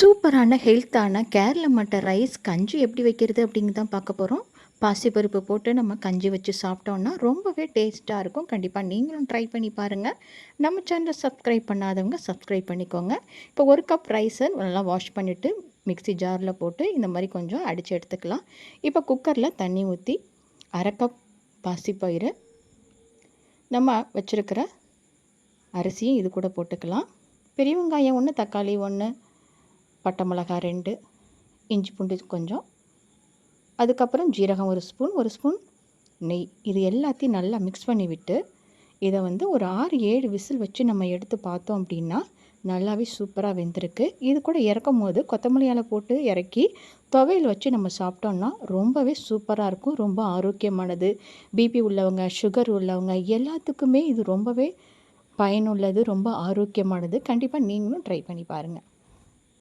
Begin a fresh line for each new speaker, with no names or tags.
சூப்பரான ஹெல்த்தான கேரள மட்டை ரைஸ் கஞ்சி எப்படி வைக்கிறது அப்படிங்க தான் பார்க்க போகிறோம் பாசிப்பருப்பு போட்டு நம்ம கஞ்சி வச்சு சாப்பிட்டோன்னா ரொம்பவே டேஸ்ட்டாக இருக்கும். கண்டிப்பாக நீங்களும் ட்ரை பண்ணி பாருங்கள் நம்ம சேனலை சப்ஸ்கிரைப் பண்ணாதவங்க சப்ஸ்கிரைப் பண்ணிக்கோங்க. இப்போ ஒரு கப் ரைஸை நல்லா வாஷ் பண்ணிவிட்டு மிக்ஸி ஜாரில் போட்டு இந்த மாதிரி கொஞ்சம் அடித்து எடுத்துக்கலாம். இப்போ குக்கரில் தண்ணி ஊற்றி அரை கப் பாசிப்பயிறு நம்ம வச்சுருக்கிற அரிசியும் இது கூட போட்டுக்கலாம். பெரிய வெங்காயம் ஒன்று தக்காளி ஒன்று பட்டை மிளகா ரெண்டு இஞ்சி பூண்டு கொஞ்சம். அதுக்கப்புறம் ஜீரகம் ஒரு ஸ்பூன் ஒரு ஸ்பூன் நெய். இது எல்லாத்தையும் நல்லா மிக்ஸ் பண்ணி விட்டு இதை வந்து ஒரு ஆறு ஏழு விசில் வச்சு நம்ம எடுத்து பார்த்தோம் அப்படின்னா நல்லாவே சூப்பராக வெந்திருக்கு. இது கூட இறக்கும் போது கொத்தமல்லியால் போட்டு இறக்கி துவையல் வச்சு நம்ம சாப்பிட்டோம்னா ரொம்பவே சூப்பராக இருக்கும் ரொம்ப ஆரோக்கியமானது. பிபி உள்ளவங்க சுகர் உள்ளவங்க எல்லாத்துக்குமே இது ரொம்பவே பயனுள்ளது ரொம்ப ஆரோக்கியமானது. கண்டிப்பாக நீங்களும் ட்ரை பண்ணி பாருங்கள்